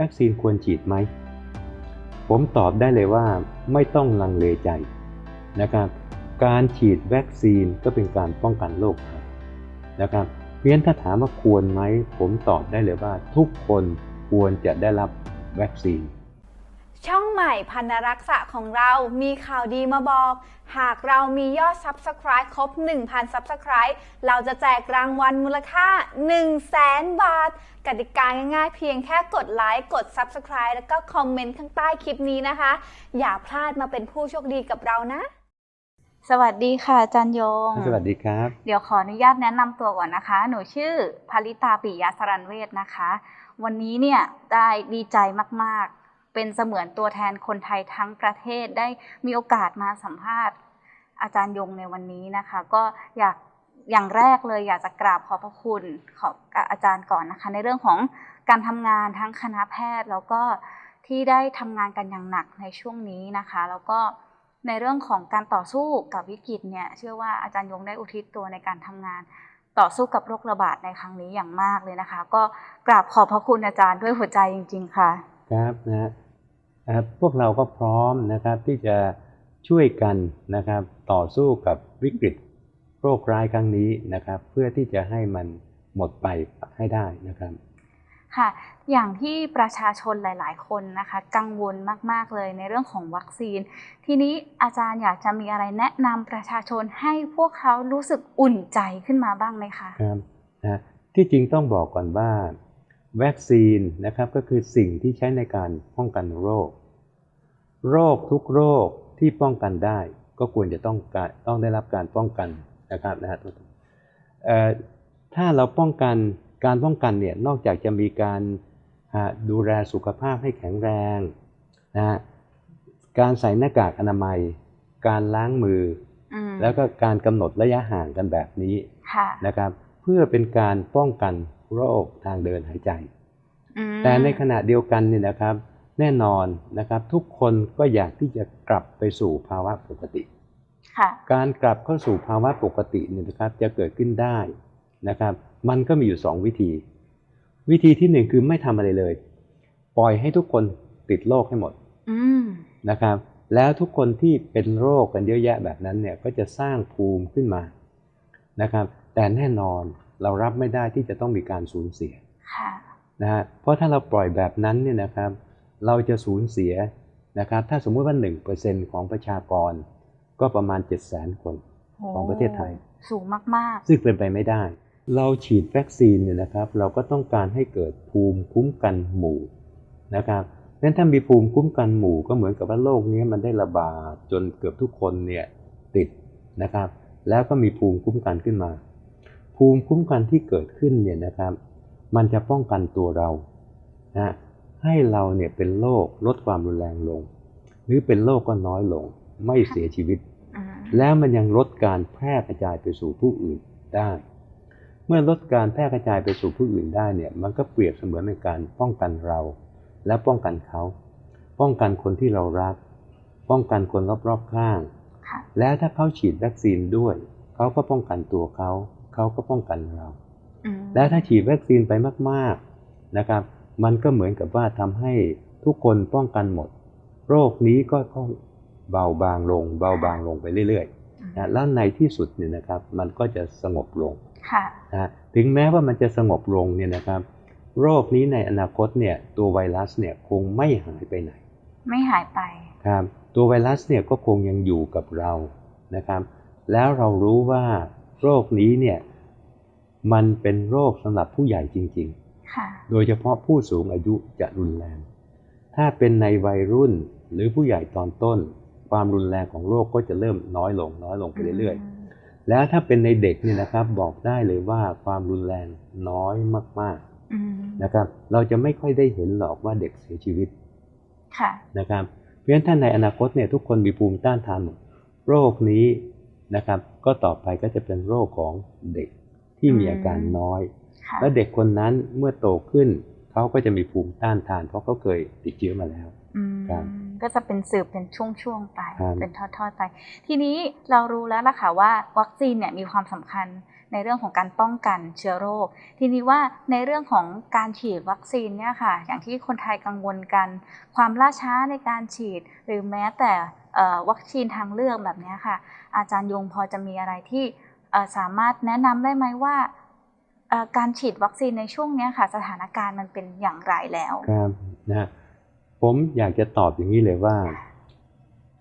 วัคซีนควรฉีดไหม ผมตอบได้เลยว่าไม่ต้องลังเลใจนะครับ การฉีดวัคซีนก็เป็นการป้องกันโรคนะครับเพี้ยนถ้าถามว่าควรไหม ผมตอบได้เลยว่าทุกคนควรจะได้รับวัคซีน ช่องใหม่พันธรักษะของเรามีข่าวดีมาบอก หากเรามียอด Subscribe ครบ 1,000 Subscribe เราจะแจกรางวัลมูลค่า 1 0 0 0 0แสนบาท กติกาง่ายๆเพียงแค่กดไลค์กด Subscribe แล้วก็คอมเมนต์ข้างใต้คลิปนี้นะคะ อย่าพลาดมาเป็นผู้โชคดีกับเรานะ สวัสดีค่ะอาจารย์ยง สวัสดีครับ เดี๋ยวขออนุญาตแนะนำตัวก่อนนะคะ หนูชื่อภริตาปิยะสรันเวทนะคะ วันนี้เนี่ยได้ดีใจมากๆ เป็นเสมือนตัวแทนคนไทยทั้งประเทศได้มีโอกาสมาสัมภาษณ์ อาจารย์ยงในวันนี้นะคะ ก็อยากอย่างแรกเลยอยากจะกราบขอบพระคุณขอบอาจารย์ก่อนนะคะ ในเรื่องของการทำงานทั้งคณะแพทย์ แล้วก็ที่ได้ทำงานกันอย่างหนักในช่วงนี้นะคะ แล้วก็ในเรื่องของการต่อสู้กับวิกฤตเนี่ยเชื่อว่าอาจารย์ยงได้อุทิศตัวในการทำงานต่อสู้กับโรคระบาดในครั้งนี้อย่างมากเลยนะคะ ก็กราบขอบพระคุณอาจารย์ด้วยหัวใจจริง ๆ ค่ะ ครับนะ ฮะเอ่อพวกเราก็พร้อมนะครับที่จะช่วยกันนะครับต่อสู้กับวิกฤตโรคร้ายครั้งนี้นะครับ เพื่อที่จะให้มันหมดไปให้ได้นะครับค่ะอย่างที่ประชาชนหลาย ๆ คนนะคะ กังวลมาก ๆ เลยในเรื่องของวัคซีน ทีนี้อาจารย์อยากจะมีอะไรแนะนำประชาชนให้พวกเขารู้สึกอุ่นใจขึ้นมาบ้างไหมคะครับนะที่จริงต้องบอกก่อนว่า วัคซีนนะครับก็คือสิ่งที่ใช้ในการป้องกันโรค โรคทุกโรคที่ป้องกันได้ ก็ควรจะต้องการต้องได้รับการป้องกันนะครับนะฮะเอ่อถ้าเราป้องกันการป้องกันเนี่ยนอกจากจะมีการอ่าดูแลสุขภาพให้แข็งแรงนะฮะการใส่หน้ากากอนามัย การล้างมืออืมแล้วก็การกำหนดระยะห่างกันแบบนี้ค่ะนะครับ เพื่อเป็นการป้องกันโรคทางเดินหายใจอืมแต่ในขณะเดียวกันเนี่ยนะครับ แน่นอนนะครับทุกคนก็อยากที่จะกลับไปสู่ภาวะปกติค่ะการกลับเข้าสู่ภาวะปกติเนี่ยนะครับจะเกิดขึ้นได้นะครับ มันก็มีอยู่สองวิธี วิธีที่หนึ่งคือไม่ทำอะไรเลย ปล่อยให้ทุกคนติดโรคให้หมดอืมนะครับ แล้วทุกคนที่เป็นโรคกันเยอะแยะแบบนั้นเนี่ยก็จะสร้างภูมิขึ้นมานะครับ แต่แน่นอนเรารับไม่ได้ที่จะต้องมีการสูญเสียค่ะนะฮะเพราะถ้าเราปล่อยแบบนั้นเนี่ยนะครับ เราจะสูญเสียนะครับ ถ้าสมมุติว่า1%ของประชากร ก็ประมาณ 7 0 0 0 0 0 คนของประเทศไทย สูงมากซึ่งเป็นไปไม่ได้ เราฉีดวัคซีนเนี่ยนะครับ เราก็ต้องการให้เกิดภูมิคุ้มกันหมู่นะครับนั้นถ้ามีภูมิคุ้มกันหมู่ก็เหมือนกับว่าโรคนี้มันได้ระบาดจนเกือบทุกคนเนี่ยติดนะครับ แล้วก็มีภูมิคุ้มกันขึ้นมา ภูมิคุ้มกันที่เกิดขึ้นเนี่ยนะครับ มันจะป้องกันตัวเรานะให้เราเนี่ยเป็นโรคลดความรุนแรงลง หรือเป็นโรคก็น้อยลง ไม่เสียชีวิตๆอืมแล้วมันยังลดการแพร่กระจายไปสู่ผู้อื่นได้ เมื่อลดการแพร่กระจายไปสู่ผู้อื่นได้เนี่ยมันก็เปรียบเสมือนเป็นการป้องกันเรา และป้องกันเขา ป้องกันคนที่เรารัก ป้องกันคนรอบๆข้างค่ะแล้วถ้าเขาฉีดวัคซีนด้วย เขาก็ป้องกันตัวเขา เขาก็ป้องกันเราอืมแล้วถ้าฉีดวัคซีนไปมากๆนะครับ มันก็เหมือนกับว่าทำให้ทุกคนป้องกันหมด โรคนี้ก็ค่อยเบาบางลง เบาบางลงไปเรื่อยๆนะแล้วในที่สุดเนี่ยนะครับ มันก็จะสงบลงค่ะนะฮะถึงแม้ว่ามันจะสงบลงเนี่ยนะครับ โรคนี้ในอนาคตเนี่ยตัวไวรัสเนี่ยคงไม่หายไปไหน ไม่หายไปครับตัวไวรัสเนี่ยก็คงยังอยู่กับเรานะครับ แล้วเรารู้ว่า โรคนี้เนี่ยมันเป็นโรคสำหรับผู้ใหญ่จริงๆค่ะโดยเฉพาะผู้สูงอายุจะรุนแรง ถ้าเป็นในวัยรุ่นหรือผู้ใหญ่ตอนต้น ความรุนแรงของโรคก็จะเริ่มน้อยลงน้อยลงไปเรื่อยๆ แล้วถ้าเป็นในเด็กเนี่ยนะครับบอกได้เลยว่าความรุนแรงน้อยมากอืมๆนะครับเราจะไม่ค่อยได้เห็นหรอกว่าเด็กเสียชีวิตค่ะนะครับเพราะฉะนั้นถ้าในอนาคตเนี่ยทุกคนมีภูมิต้านทานหมดโรคนี้ นะครับ ก็ต่อไปก็จะเป็นโรคของเด็กที่มีอาการน้อยค่ะแล้วเด็กคนนั้นเมื่อโตขึ้นเขาก็จะมีภูมิต้านทาน เพราะเขาเคยติดเชื้อมาแล้วอืมครับก็จะเป็นสืบเป็นช่วงๆไปครับเป็นทอดๆไป ทีนี้เรารู้แล้วล่ะค่ะว่าวัคซีนเนี่ยมีความสำคัญในเรื่องของการป้องกันเชื้อโรค ทีนี้ว่าในเรื่องของการฉีดวัคซีนเนี่ยค่ะ อย่างที่คนไทยกังวลกัน ความล่าช้าในการฉีด หรือแม้แต่เอ่อ วัคซีนทางเลือกแบบเนี้ยค่ะ อาจารย์ยงพอจะมีอะไรที่เอ่อสามารถแนะนำได้ไหมว่าเอ่อการฉีดวัคซีนในช่วงเนี้ยค่ะ สถานการณ์มันเป็นอย่างไรแล้วครับนะฮะผมอยากจะตอบอย่างนี้เลยว่า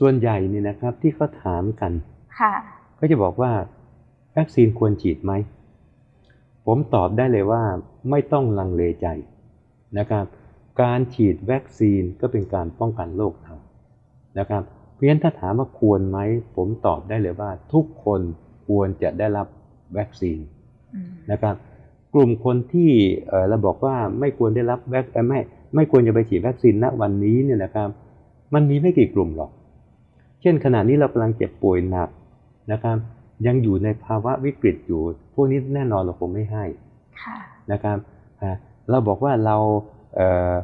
ส่วนใหญ่เนี่ยนะครับที่เขาถามกันค่ะก็จะบอกว่าวัคซีนควรฉีดไหม ผมตอบได้เลยว่าไม่ต้องลังเลใจนะครับ การฉีดวัคซีนก็เป็นการป้องกันโรคเรานะครับ เพราะฉะนั้นถ้าถามว่าควรไหม ผมตอบได้เลยว่า ทุกคนควรจะได้รับวัคซีนอืมนะครับ กลุ่มคนที่เอ่อเราบอกว่าไม่ควรได้รับวัคเอ่อไม่ไม่ควรจะไปฉีดวัคซีนณวันนี้เนี่ยนะครับ มันมีไม่กี่กลุ่มหรอก เช่นขณะนี้เรากำลังเจ็บป่วยหนักนะครับ ยังอยู่ในภาวะวิกฤตอยู่ พวกนี้แน่นอนเราคงไม่ให้ค่ะนะครับอ่าเราบอกว่าเราเอ่อ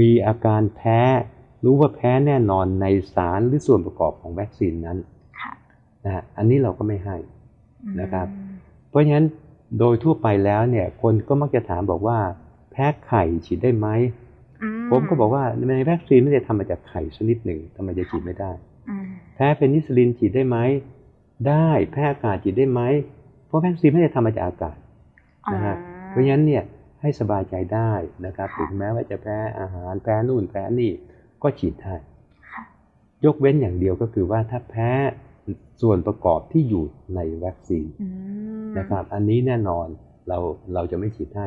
มีอาการแพ้ รู้ว่าแพ้แน่นอนในสารหรือส่วนประกอบของวัคซีนนั้นค่ะนะฮะอันนี้เราก็ไม่ให้อืมนะครับ เพราะฉะนั้นโดยทั่วไปแล้วเนี่ย คนก็มักจะถามบอกว่า แพ้ไข่ฉีดได้ไหมอืผมก็บอกว่าในวัคซีนไม่ได้ทำมาจากไข่ชนิดหนึ่งทำไมจะฉีดไม่ได้อืมแพ้เพนิซิลลินฉีดได้ไหมได้แพ้อากาศฉีดได้ไหมเพราะวัคซีนไม่ได้ทำมาจากอากาศนะฮะอ๋อเพราะฉะนั้นเนี่ยให้สบายใจได้นะครับค่ะถึงแม้ว่าจะแพ้อาหารแพ้นู่นแพ้นี่ ก็ฉีดได้ค่ะยกเว้นอย่างเดียวก็คือว่าถ้าแพ้ส่วนประกอบที่อยู่ในวัคซีนอืมนะครับ อันนี้แน่นอนเราเราจะไม่ฉีดให้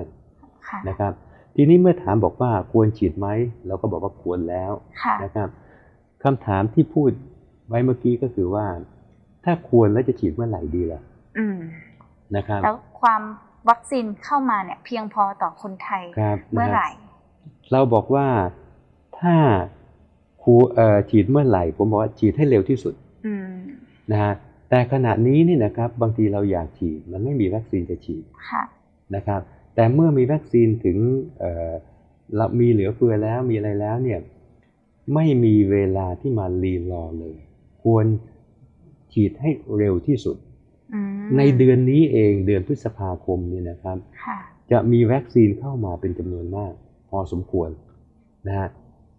ค่ะนะครับ ทีนี้เมื่อถามบอกว่าควรฉีดไหมเราก็บอกว่าควรแล้วค่ะนะครับคำถามที่พูดไว้เมื่อกี้ก็คือว่า ถ้าควรแล้วจะฉีดเมื่อไหร่ดีล่ะอืมนะครับแล้วความวัคซีนเข้ามาเนี่ยเพียงพอต่อคนไทยครับเมื่อนะไหฮะร่ เราบอกว่าถ้า ครูเอ่อฉีดเมื่อไหร่ ผมบอกว่าฉีดให้เร็วที่สุดอืมนะฮะแต่ขณะนี้นี่นะครับบางทีเราอยากฉีดมันไม่มีวัคซีนจะฉีดค่ะนะครับ แต่เมื่อมีวัคซีนถึงเอ่อเรามีเหลือเฟือแล้วมีอะไรแล้วเนี่ยไม่มีเวลาที่มารีรอเลย ควรฉีดให้เร็วที่สุดอืมในเดือนนี้เองเดือนพฤษภาคมเนี่ยนะครับค่ะจะมีวัคซีนเข้ามาเป็นจำนวนมาก พอสมควรนะฮะ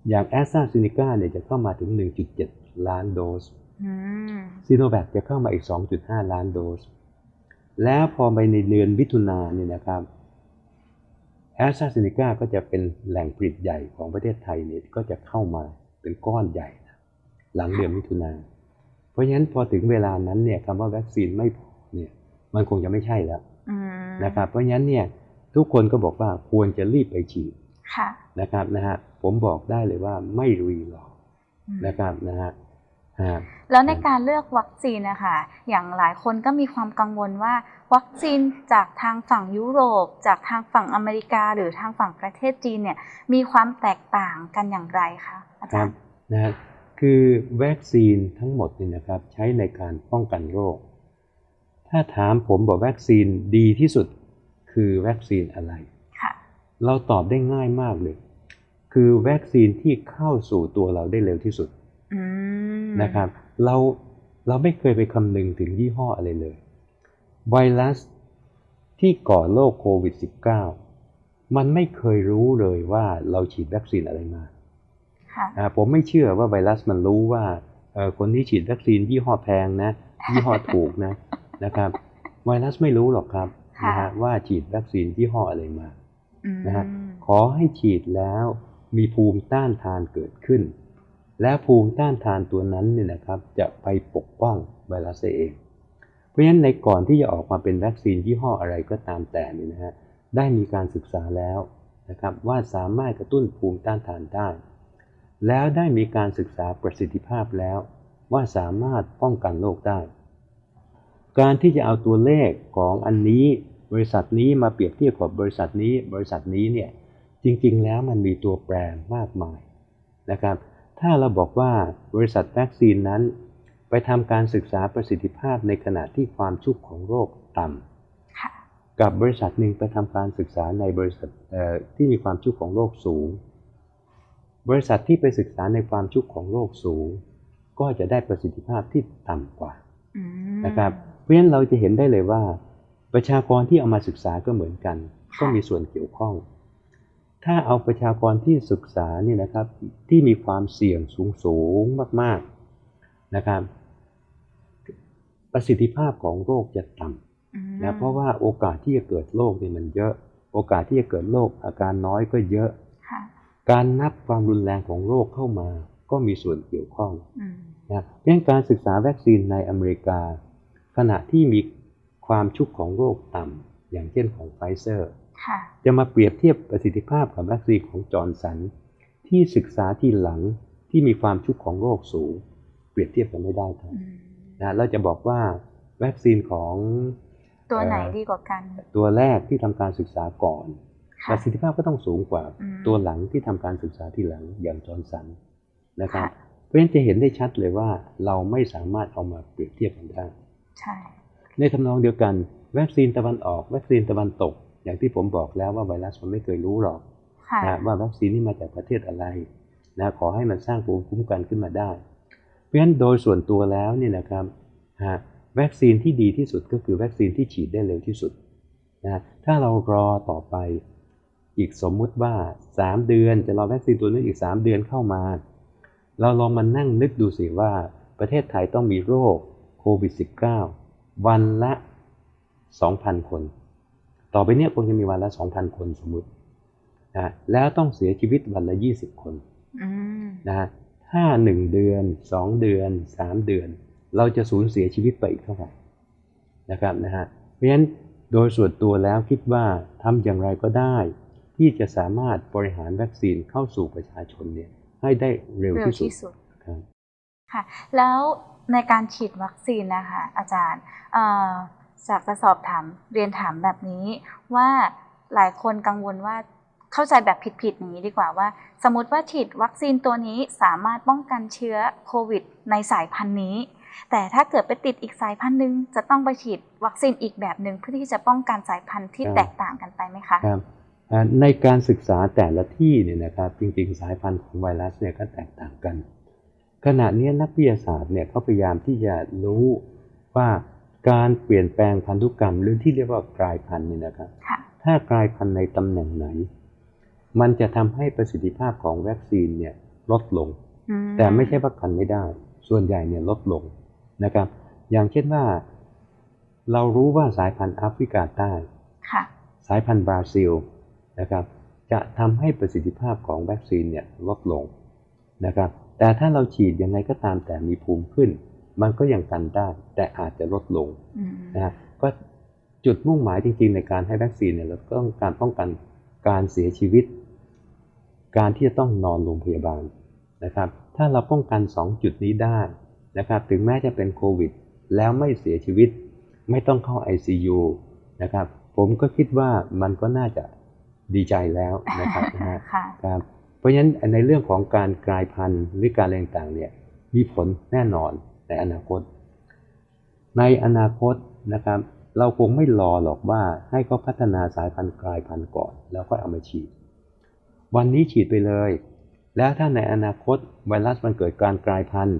อย่างแอสตราเซเนกาเนี่ยจะเข้ามาถึง 1.7 ล้านโดสอืมซีโนแวคจะเข้ามาอีก 2.5 ล้านโดส แล้วพอไปในเดือนมิถุนาเนี่ยนะครับแอสตราเซเนกาก็จะเป็นแหล่งผลิตใหญ่ของประเทศไทยเนี่ยก็จะเข้ามาเป็นก้อนใหญ่นะหลังเดือนมิถุนาเพราะฉะนั้นพอถึงเวลานั้นเนี่ยคำว่าวัคซีนไม่พอเนี่ยมันคงจะไม่ใช่แล้วอืมนะครับเพราะฉะนั้นเนี่ยทุกคนก็บอกว่าควรจะรีบไปฉีดค่ะนะครับนะฮะ ผมบอกได้เลยว่าไม่รีรออืมนะครับนะฮะฮะแล้วในการเลือกวัคซีนนะคะอย่างหลายคนก็มีความกังวลว่า วัคซีนจากทางฝั่งยุโรป จากทางฝั่งอเมริกา หรือทางฝั่งประเทศจีนเนี่ยมีความแตกต่างกันอย่างไรคะอาคจารัรบย์นะฮะคือวัคซีนทั้งหมดเนี่ยนะครับใช้ในการป้องกันโรค ถ้าถามผมบอกวัคซีนดีที่สุดคือวัคซีนอะไรค่ะเราตอบได้ง่ายมากเลย คือวัคซีนที่เข้าสู่ตัวเราได้เร็วที่สุดอืมนะครับเราเราไม่เคยไปคำนึงถึงยี่ห้ออะไรเลย ไวรัสที่ก่อโรคโควิด -19 มันไม่เคยรู้เลยว่าเราฉีดวัคซีนอะไรมาค่ะอ่าผมไม่เชื่อว่าไวรัสมันรู้ว่าเอ่อคนที่ฉีดวัคซีนยี่ห้อแพงนะ ยี่ห้อถูกนะนะครับ ไวรัสไม่รู้หรอกครับค่ะนะฮะว่าฉีดวัคซีนยี่ห้ออะไรมาอืมนะฮะขอให้ฉีดแล้ว มีภูมิต้านทานเกิดขึ้น และภูมิต้านทานตัวนั้นเนี่ยนะครับจะไปปกป้องไวรัสเอง เพราะฉะนั้นในก่อนที่จะออกมาเป็นวัคซีนยี่ห้ออะไรก็ตามแต่นี่นะฮะได้มีการศึกษาแล้วนะครับว่าสามารถกระตุ้นภูมิต้านทานได้ แล้วได้มีการศึกษาประสิทธิภาพแล้วว่าสามารถป้องกันโรคได้ การที่จะเอาตัวเลขของอันนี้ บริษัทนี้มาเปรียบเทียบกับบริษัทนี้ บริษัทนี้เนี่ย จริงๆ แล้วมันมีตัวแปรมากมายนะครับ ถ้าเราบอกว่าบริษัทวัคซีนนั้น ไปทำการศึกษาประสิทธิภาพในขณะที่ความชุกของโรคต่ำค่ะกับบริษัทหนึ่งไปทำการศึกษาในบริษัทเอ่อที่มีความชุกของโรคสูง บริษัทที่ไปศึกษาในความชุกของโรคสูง ก็จะได้ประสิทธิภาพที่ต่ำกว่าอืมนะครับ เพราะฉะนั้นเราจะเห็นได้เลยว่า ประชากรที่เอามาศึกษาก็เหมือนกันค่ะก็มีส่วนเกี่ยวข้อง ถ้าเอาประชากรที่ศึกษาเนี่ยนะครับที่มีความเสี่ยงสูงสูงๆมากๆนะครับ ประสิทธิภาพของโรคจะต่ำอืมนะเพราะว่าโอกาสที่จะเกิดโรคเนี่ยมันเยอะ โอกาสที่จะเกิดโรคอาการน้อยก็เยอะค่ะการนับความรุนแรงของโรคเข้ามาก็มีส่วนเกี่ยวข้องอืมนะเรื่องการศึกษาวัคซีนในอเมริกา ขณะที่มีความชุกของโรคต่ำอย่างเช่นของไฟเซอร์ค่ะ จะมาเปรียบเทียบประสิทธิภาพกับวัคซีนของจอร์นสัน ที่ศึกษาที่หลังที่มีความชุกของโรคสูง เปรียบเทียบกันไม่ได้ครับอืมนะเราจะบอกว่าวัคซีนของตัวไหนเอ่อดีกว่ากัน ตัวแรกที่ทำการศึกษาก่อนปค่ะระสิทธิภาพก็ต้องสูงกว่าอืมตัวหลังที่ทำการศึกษาที่หลังอย่างจอร์นสันนะครับค่ะเพราะฉะนั้นจะเห็นได้ชัดเลยว่าเราไม่สามารถเอามาเปรียบเทียบกันได้ใช่ในทำนองเดียวกัน วัคซีนตะวันออก วัคซีนตะวันตก อย่างที่ผมบอกแล้วว่าไวรัสมันไม่เคยรู้หรอกค่ะนะว่าวัคซีนนี้มาจากประเทศอะไรนะขอให้มันสร้างภูมิคุ้มกันขึ้นมาได้ เพราะฉะนั้นโดยส่วนตัวแล้วเนี่ยนะครับฮะวัคซีนที่ดีที่สุดก็คือวัคซีนที่ฉีดได้เร็วที่สุดนะถ้าเรารอต่อไปอีกสมมุติว่า 3 เดือนจะรอวัคซีนตัวนี้อีก 3 เดือนเข้ามา เราลองมานั่งนึกดูสิว่าประเทศไทยต้องมีโรคโควิด -19 วันละ 2,000 คน ต่อไปเนี้ยคงจะมีวันละ2,000คนสมมุตินะแล้วต้องเสียชีวิตวันละ20คนอืมนะฮะถ้า1เดือน2เดือน3เดือน เราจะสูญเสียชีวิตไปอีกเท่าไหร่นะครับนะฮะเพราะฉะนั้นโดยส่วนตัวแล้วคิดว่าทำอย่างไรก็ได้ ที่จะสามารถบริหารวัคซีนเข้าสู่ประชาชนเนี่ยให้ได้เร็วเร็วที่สุดที่สุดครับค่ะแล้วในการฉีดวัคซีนนะคะอาจารย์เอ่อ จากจะสอบถามเรียนถามแบบนี้ว่าหลายคนกังวลว่าเข้าใจแบบผิดๆอย่างนี้ดีกว่าว่า สมมติว่าฉีดวัคซีนตัวนี้สามารถป้องกันเชื้อโควิด ในสายพันธุ์นี้ แต่ถ้าเกิดไปติดอีกสายพันธุ์หนึ่งจะต้องไปฉีดวัคซีนอีกแบบหนึ่งเพื่อที่จะป้องกันสายพันธุ์ที่แตกต่างกันไปไหมคะครับในการศึกษาแต่ละที่เนี่ยนะครับจริงๆ สายพันธุ์ของไวรัสเนี่ยก็แตกต่างกัน ขณะนี้นักวิทยาศาสตร์เนี่ยเขาพยายามที่จะรู้ว่า การเปลี่ยนแปลงพันธุกรรมหรือที่เรียกว่ากลายพันธุ์เนี่ยนะครับค่ะถ้ากลายพันธุ์ในตำแหน่งไหน มันจะทำให้ประสิทธิภาพของวัคซีนเนี่ยลดลงอืแต่ไม่ใช่ว่ากันไม่ได้ ส่วนใหญ่เนี่ยลดลงนะครับ อย่างเช่นว่า เรารู้ว่าสายพันธุ์แอฟริกาใต้ค่ะสายพันธุ์บราซิลนะครับ จะทำให้ประสิทธิภาพของวัคซีนเนี่ยลดลงนะครับ แต่ถ้าเราฉีดยังไงก็ตามแต่มีภูมิขึ้น มันก็ยังกันได้ แต่อาจจะลดลงอืมนะฮะก็จุดมุ่งหมายจริง ๆ ในการให้วัคซีนเนี่ยเราต้องการป้องกันการเสียชีวิต การที่จะต้องนอนโรงพยาบาลนะครับ ถ้าเราป้องกัน 2 จุดนี้ได้นะครับ ถึงแม้จะเป็นโควิด แล้วไม่เสียชีวิต ไม่ต้องเข้า ICU นะครับ ผมก็คิดว่ามันก็น่าจะดีใจแล้วนะครับนะฮะค่ะครับ เพราะฉะนั้นในเรื่องของการกลายพันธุ์หรือการอะไรต่างๆเนี่ยมีผลแน่นอน ในอนาคต ในอนาคตนะครับ เราคงไม่รอหรอกว่าให้เขาพัฒนาสายพันธุ์กลายพันธุ์ก่อน แล้วค่อยเอามาฉีด วันนี้ฉีดไปเลย แล้วถ้าในอนาคตไวรัสมันเกิดการกลายพันธุ์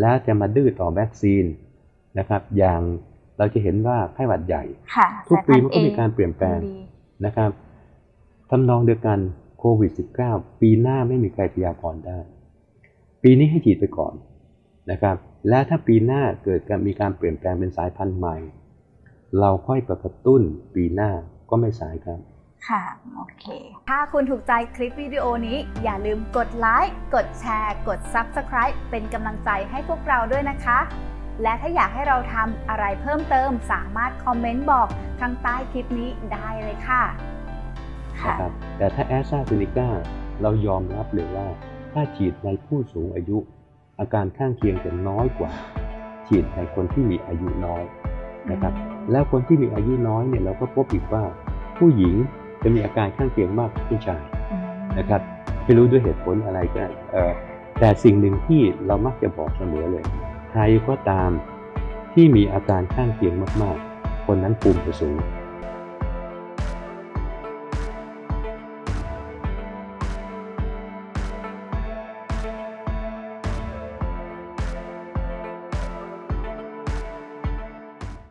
แล้วจะมาดื้อต่อวัคซีนนะครับ อย่างเราจะเห็นว่าไข้หวัดใหญ่ค่ะทุกปีสายมันพัก็ธุ์มี A การเปลี่ยนแปลงดีนะครับทำนองเดียวกันโควิด -19 ปีหน้าไม่มีใครพยากรณ์ได้ ปีนี้ให้ฉีดไปก่อน นะครับ และถ้าปีหน้าเกิดการมีการเปลี่ยนแปลงเป็นสายพันธุ์ใหม่ เราค่อยประกระตุ้นปีหน้าก็ไม่สายครับ ค่ะ โอเค ถ้าคุณถูกใจคลิปวิดีโอนี้ อย่าลืมกดไลค์ กดแชร์ กด Subscribe เป็นกำลังใจให้พวกเราด้วยนะคะ และถ้าอยากให้เราทำอะไรเพิ่มเติม สามารถคอมเมนต์บอกข้างใต้คลิปนี้ได้เลยค่ะค่ะนะครับแต่ถ้าแอสตราเซเนกาเรายอมรับเลยว่า ถ้าฉีดในผู้สูงอายุ อาการข้างเคียงจะน้อยกว่า ฉีดในคนที่มีอายุน้อยนะครับแล้วคนที่มีอายุน้อยเนี่ยเราก็พบอีกว่าผู้หญิงจะมีอาการข้างเคียงมากกว่าผู้ชายอืมนะครับไม่รู้ด้วยเหตุผลอะไรก็เอ่อแต่สิ่งหนึ่งที่เรามักจะบอกเสมอเลยใครก็ตามที่มีอาการข้างเคียงมากๆ คนนั้นภูมิจะสูง